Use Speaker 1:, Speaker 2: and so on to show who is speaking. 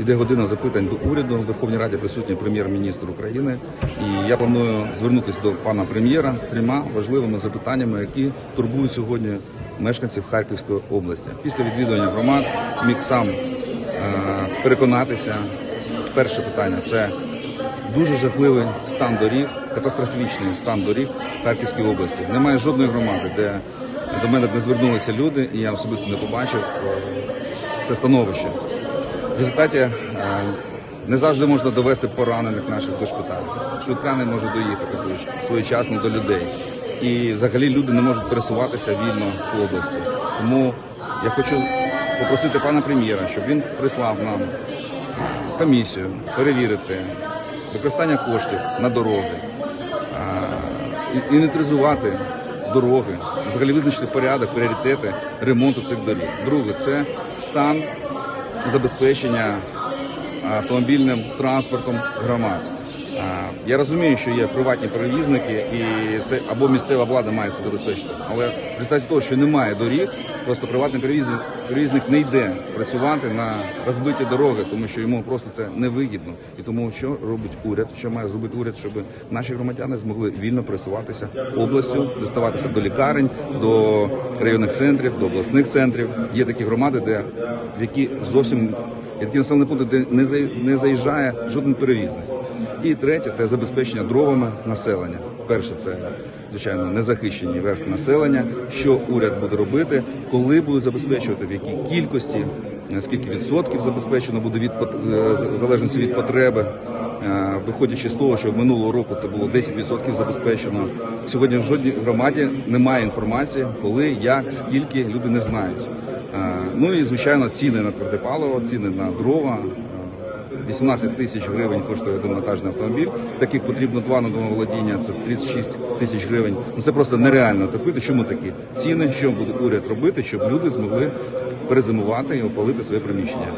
Speaker 1: Йде година запитань до уряду. В Верховній Раді присутній прем'єр-міністр України. І я планую звернутися до пана прем'єра з трьома важливими запитаннями, які турбують сьогодні мешканців Харківської області. Після відвідування громад міг сам е, переконатися. Перше питання це дуже жахливий стан доріг, катастрофічний стан доріг в Харківській області. Немає жодної громади, де до мене не звернулися люди, і я особисто не побачив е, це становище. В результаті е, не завжди можна довести поранених наших до шпиталю. Швидка не може доїхати своєчасно до людей. І взагалі люди не можуть пересуватися вільно по області. Тому я хочу попросити пана прем'єра, щоб він прислав нам комісію перевірити використання коштів на дороги, і- інвентаризувати дороги, взагалі визначити порядок, пріоритети ремонту цих доріг. Друге, це стан забезпечення автомобільним транспортом громад. Я розумію, що є приватні перевізники, і це або місцева влада має це забезпечити. Але в результаті того, що немає доріг, просто приватний перевізник, перевізник не йде працювати на розбиті дороги, тому що йому просто це невигідно. І тому що робить уряд, що має зробити уряд, щоб наші громадяни змогли вільно пересуватися областю, доставатися до лікарень, до районних центрів, до обласних центрів. Є такі громади, де в які зовсім є такі населені пункти, де не заїжджає жоден перевізник. І третє це забезпечення дровами населення. Перше, це звичайно незахищені верстви населення. Що уряд буде робити, коли будуть забезпечувати, в якій кількості, скільки відсотків забезпечено буде від е, в залежності від потреби. Е, Виходячи з того, що минулого року це було 10% забезпечено. Сьогодні в жодній громаді немає інформації, коли, як, скільки люди не знають. Е, Ну і звичайно, ціни на тверде паливо, ціни на дрова. Е, 18 тисяч гривень коштує один вантажний автомобіль. Таких потрібно два на домоволодіння, це 36 тисяч гривень. Ну це просто нереально топити. Чому такі ціни? Що буде уряд робити, щоб люди змогли перезимувати і опалити своє приміщення?